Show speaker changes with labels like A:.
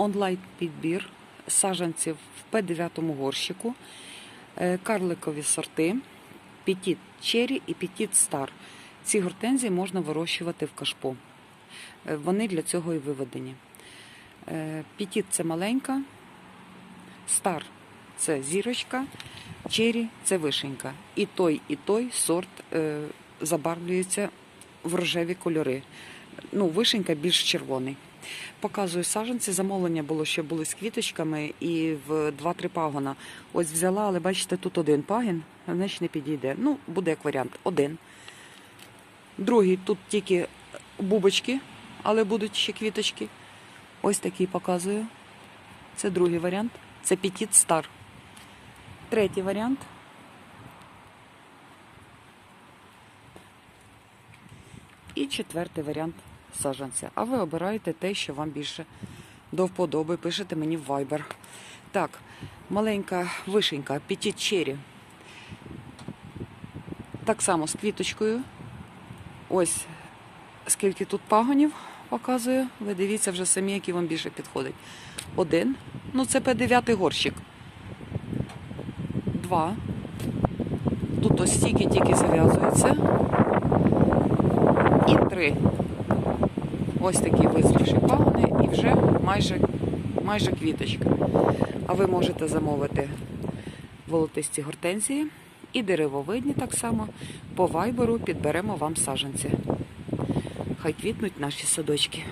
A: онлайн-підбір саджанців в П9 горщику, е, карликові сорти, Петіт Черрі і Петіт Стар. Ці гортензії можна вирощувати в кашпо. Е, Вони для цього і виведені. Е, Петіт це маленька, стар це зірочка, черрі це вишенька. І той, і той сорт е, забарвлюється в рожеві кольори. Ну, вишенька більш червоний. Показую саджанці. Замовлення було, що були з квіточками і в 2-3 пагона. Ось взяла, але бачите, тут один пагін, значить не підійде. Ну, буде як варіант. Один. Другий тут тільки бубочки, але будуть ще квіточки. Ось такий показую. Це другий варіант. Це Петіт Стар. Третій варіант. І четвертий варіант саджанця. А ви обираєте те, що вам більше до вподоби. Пишете мені в Viber. Так, маленька вишенька, Cherry. Так само з квіточкою. Ось скільки тут пагонів показую. Ви дивіться вже самі, які вам більше підходить. Один. Ну, це П9 горщик. Два. Тут ось стільки тільки зав'язується. І три. Ось такі визрівші пагони і вже майже, майже квіточка. А ви можете замовити волотисті гортензії і деревовидні так само. По вайберу підберемо вам саджанці. Хай квітнуть наші садочки.